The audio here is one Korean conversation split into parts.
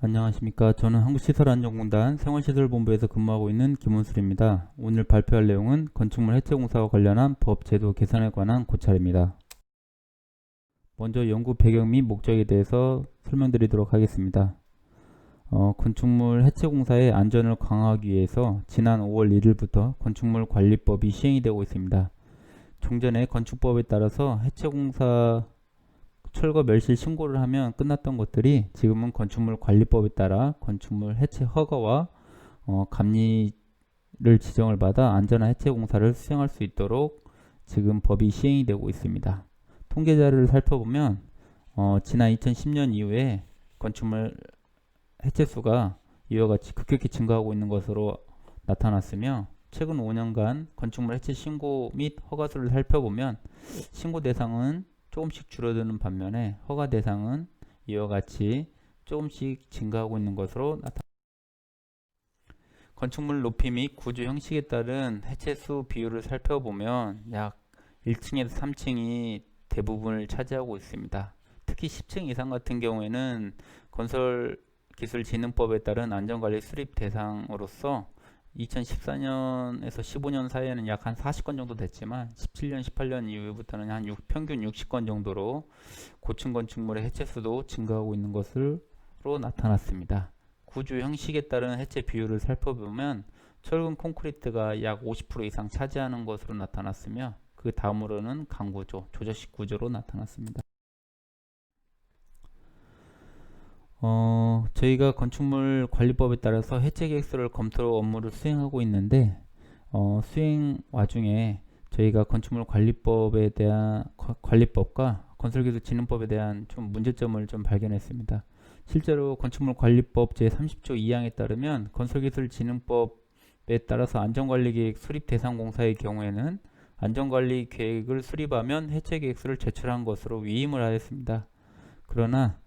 안녕하십니까. 저는 한국시설안전공단 생활시설본부에서 근무하고 있는 김원술입니다. 오늘 발표할 내용은 건축물 해체공사와 관련한 법 제도 개선에 관한 고찰입니다. 먼저 연구 배경 및 목적에 대해서 설명드리도록 하겠습니다. 어, 건축물 해체공사의 안전을 강화하기 위해서 지난 5월 1일부터 건축물 관리법이 시행이 되고 있습니다. 종전에 건축법에 따라서 해체공사 철거 멸실 신고를 하면 끝났던 것들이 지금은 건축물 관리법에 따라 건축물 해체 허가와 어, 감리를 지정을 받아 안전한 해체 공사를 수행할 수 있도록 지금 법이 시행이 되고 있습니다. 통계 자료를 살펴보면 어, 지난 2010년 이후에 건축물 해체 수가 이와 같이 급격히 증가하고 있는 것으로 나타났으며 최근 5년간 건축물 해체 신고 및 허가 수를 살펴보면 신고 대상은 조금씩 줄어드는 반면에 허가 대상은 이와 같이 조금씩 증가하고 있는 것으로 나타납니다. 건축물 높이 및 구조 형식에 따른 해체수 비율을 살펴보면 약 1층에서 3층이 대부분을 차지하고 있습니다. 특히 10층 이상 같은 경우에는 건설 기술진흥법에 따른 안전관리 수립 대상으로서 2014년에서 15년 사이에는 약 한 40건 정도 됐지만 17년, 18년 이후부터는 한 6, 평균 60건 정도로 고층 건축물의 해체 수도 증가하고 있는 것으로 나타났습니다. 구조 형식에 따른 해체 비율을 살펴보면 철근 콘크리트가 약 50% 이상 차지하는 것으로 나타났으며 그 다음으로는 강구조, 조저식 구조로 나타났습니다. 어, 저희가 건축물 관리법에 따라서 해체 계획서를 검토 업무를 수행하고 있는데 어, 수행 와중에 저희가 건축물 관리법에 대한 과- 관리법과 건설기술진흥법에 대한 좀 문제점을 좀 발견했습니다. 실제로 건축물 관리법 제 30조 2항에 따르면 건설기술진흥법에 따라서 안전관리계획 수립 대상 공사의 경우에는 안전관리 계획을 수립하면 해체 계획서를 제출한 것으로 위임을 하였습니다. 그러나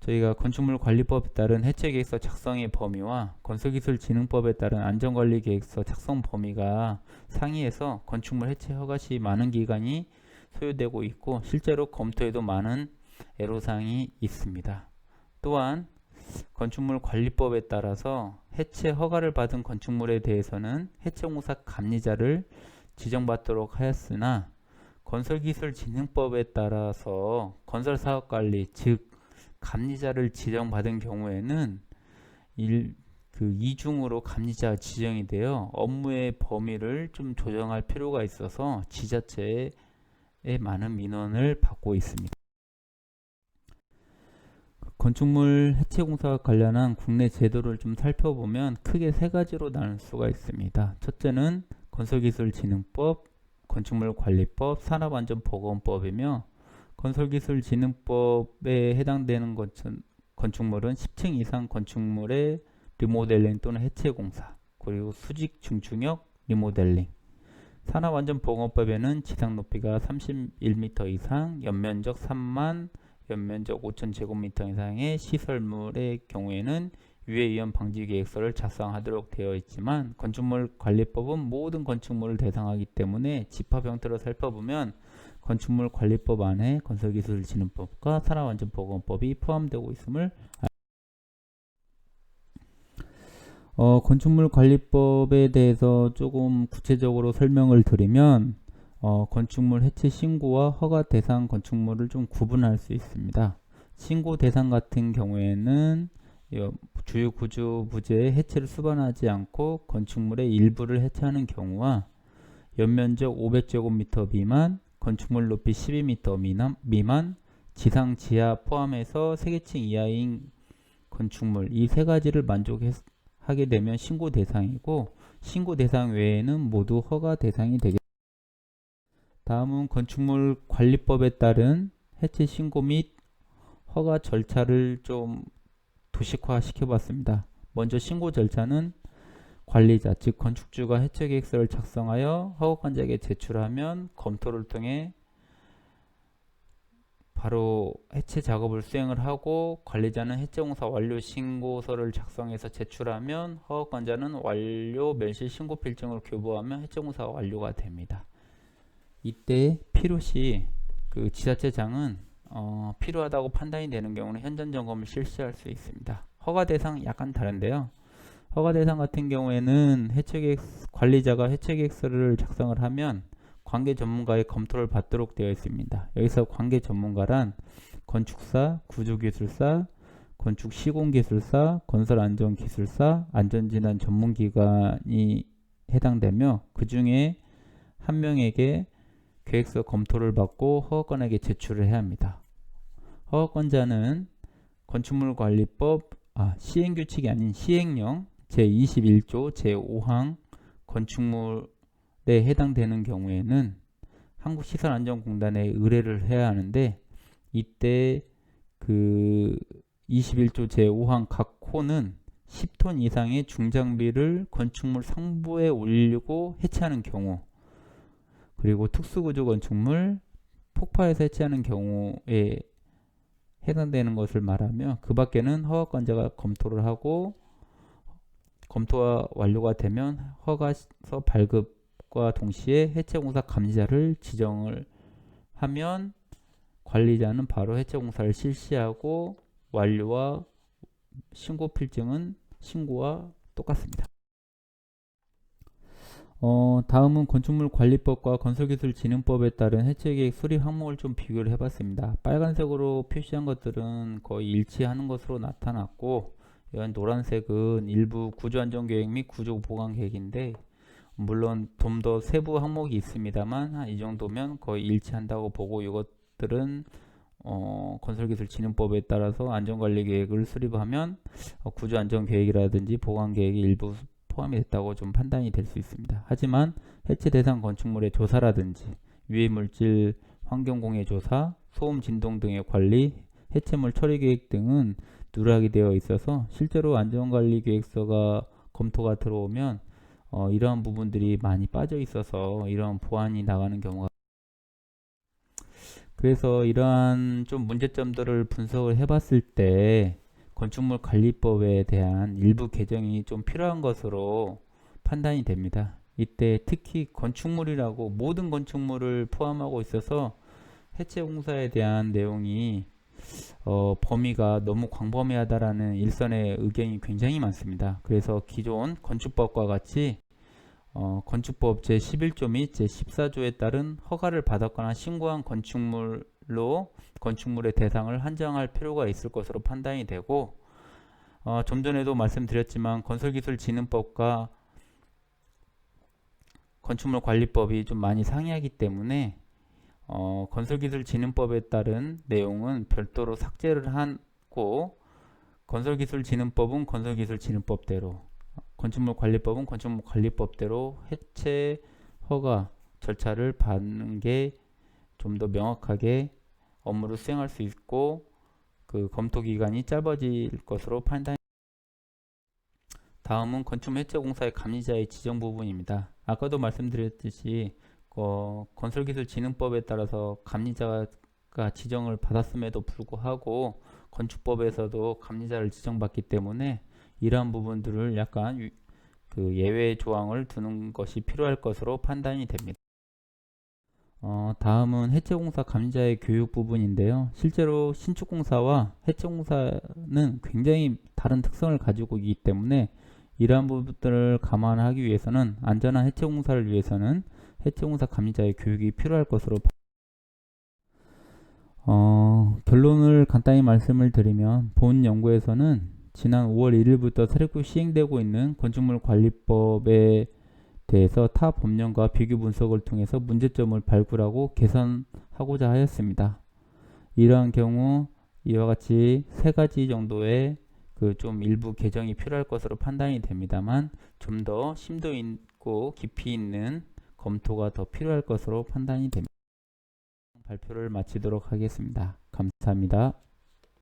저희가 건축물 관리법에 따른 해체 계획서 작성의 범위와 건설기술진흥법에 따른 안전관리 계획서 작성 범위가 상이해서 건축물 해체 허가 시 많은 기간이 소요되고 있고 실제로 검토에도 많은 애로사항이 있습니다. 또한 건축물 관리법에 따라서 해체 허가를 받은 건축물에 대해서는 해체공사 감리자를 지정받도록 하였으나 건설기술진흥법에 따라서 건설사업관리 즉 감리자를 지정받은 경우에는 일, 그 이중으로 감리자가 지정이 되어 업무의 범위를 좀 조정할 필요가 있어서 지자체에 많은 민원을 받고 있습니다. 건축물 해체 공사와 관련한 국내 제도를 좀 살펴보면 크게 세 가지로 나눌 수가 있습니다. 첫째는 건설기술진흥법, 건축물관리법, 산업안전보건법이며 건설기술진흥법에 해당되는 것은 건축 물은 10층 이상 건축물의 리모델링 또는 해체 공사, 그리고 수직 중충역 리모델링. 산업안전보건법에는 지상 높이가 31m 이상, 연면적 3만, 연면적 5,000제곱미터 이상의 시설물의 경우에는 유해 위험 방지 계획서를 작성하도록 되어 있지만 건축물 관리법은 모든 건축물을 대상하기 때문에 집합 형태로 살펴보면 건축물 관리법 안에 건설기술 진흥법과 산업안전보건법이 포함되고 있음을 알- 어, 건축물 관리법에 대해서 조금 구체적으로 설명을 드리면 어, 건축물 해체 신고와 허가 대상 건축물을 좀 구분할 수 있습니다. 신고 대상 같은 경우에는 여- 주요 구조 부재의 해체를 수반하지 않고 건축물의 일부를 해체하는 경우와 연면적 500제곱미터 미만, 건축물 높이 12m 미남, 미만, 지상 지하 포함해서 세개층 이하인 건축물 이 세 가지를 만족하게 되면 신고 대상이고 신고 대상 외에는 모두 허가 대상이 되겠습니다. 다음은 건축물 관리법에 따른 해체 신고 및 허가 절차를 좀 도식화 시켜봤습니다. 먼저 신고 절차는 관리자, 즉 건축주가 해체 계획서를 작성하여 허가관자에게 제출하면 검토를 통해 바로 해체 작업을 수행을 하고 관리자는 해체 공사 완료 신고서를 작성해서 제출하면 허가관자는 완료 멸실 신고 필증을 교부하면 해체 공사가 완료가 됩니다. 이때 필요시 그 지자체장은 어, 필요하다고 판단이 되는 경우는 현장 점검을 실시할 수 있습니다. 허가 대상 약간 다른데요. 허가 대상 같은 경우에는 해체계획 관리자가 해체계획서를 작성을 하면 관계 전문가의 검토를 받도록 되어 있습니다. 여기서 관계 전문가란 건축사, 구조기술사, 건축 시공기술사, 건설안전기술사, 안전진단 전문기관이 해당되며 그 중에 한 명에게 계획서 검토를 받고 허가건에게 제출을 해야 합니다. 허가건자는 건축물관리법 아, 시행규칙이 아닌 시행령 제21조 제5항 건축물에 해당되는 경우에는 한국시설안전공단에 의뢰를 해야 하는데 이때 그 21조 제5항 각 호는 10톤 이상의 중장비를 건축물 상부에 올리고 해체하는 경우 그리고 특수구조 건축물 폭파해서 해체하는 경우에 해당되는 것을 말하며 그 밖에는 허가권자가 검토를 하고 검토가 완료가 되면 허가서 발급과 동시에 해체공사 감지자를 지정을 하면 관리자는 바로 해체공사를 실시하고 완료와 신고 필증은 신고와 똑같습니다. 어, 다음은 건축물관리법과 건설기술진흥법에 따른 해체계획 수립 항목을 좀 비교를 해봤습니다. 빨간색으로 표시한 것들은 거의 일치하는 것으로 나타났고 이건 노란색은 일부 구조안전계획 및 구조보강계획인데 물론 좀 더 세부 항목이 있습니다만 이 정도면 거의 일치한다고 보고 이것들은 어, 건설기술진흥법에 따라서 안전관리계획을 수립하면 어, 구조안전계획이라든지 보강계획이 일부 포함이 됐다고 좀 판단이 될 수 있습니다. 하지만 해체 대상 건축물의 조사라든지 유해 물질 환경공해 조사, 소음 진동 등의 관리, 해체물 처리 계획 등은 누락이 되어 있어서 실제로 안전관리 계획서가 검토가 들어오면 어, 이러한 부분들이 많이 빠져 있어서 이러한 보완이 나가는 경우가 그래서 이러한 좀 문제점들을 분석을 해봤을 때 건축물 관리법에 대한 일부 개정이 좀 필요한 것으로 판단이 됩니다. 이때 특히 건축물이라고 모든 건축물을 포함하고 있어서 해체 공사에 대한 내용이 어, 범위가 너무 광범위하다라는 일선의 의견이 굉장히 많습니다. 그래서 기존 건축법과 같이 어, 건축법 제11조 및 제14조에 따른 허가를 받았거나 신고한 건축물로 건축물의 대상을 한정할 필요가 있을 것으로 판단이 되고 어, 좀 전에도 말씀드렸지만 건설기술진흥법과 건축물관리법이 좀 많이 상이하기 때문에 어, 건설기술진흥법에 따른 내용은 별도로 삭제를 하고 건설기술진흥법은 건설기술진흥법대로 건축물관리법은 건축물관리법대로 해체 허가 절차를 받는 게 좀 더 명확하게 업무를 수행할 수 있고 그 검토 기간이 짧아질 것으로 판단. 다음은 건축 해체 공사의 감리자의 지정 부분입니다. 아까도 말씀드렸듯이 어, 건설기술진흥법에 따라서 감리자가 지정을 받았음에도 불구하고 건축법에서도 감리자를 지정받기 때문에 이러한 부분들을 약간 유, 그 예외 조항을 두는 것이 필요할 것으로 판단이 됩니다. 어, 다음은 해체공사 감리자의 교육 부분인데요. 실제로 신축공사와 해체공사는 굉장히 다른 특성을 가지고 있기 때문에 이러한 부분들을 감안하기 위해서는 안전한 해체공사를 위해서는 해체공사 감리자의 교육이 필요할 것으로 어, 결론을 간단히 말씀을 드리면 본 연구에서는 지난 5월 1일부터 세력구 시행되고 있는 건축물 관리법에 대해서 타 법령과 비교 분석을 통해서 문제점을 발굴하고 개선하고자 하였습니다. 이러한 경우 이와 같이 세 가지 정도의 그 좀 일부 개정이 필요할 것으로 판단이 됩니다만 좀 더 심도 있고 깊이 있는 검토가 더 필요할 것으로 판단이 됩니다. 발표를 마치도록 하겠습니다. 감사합니다.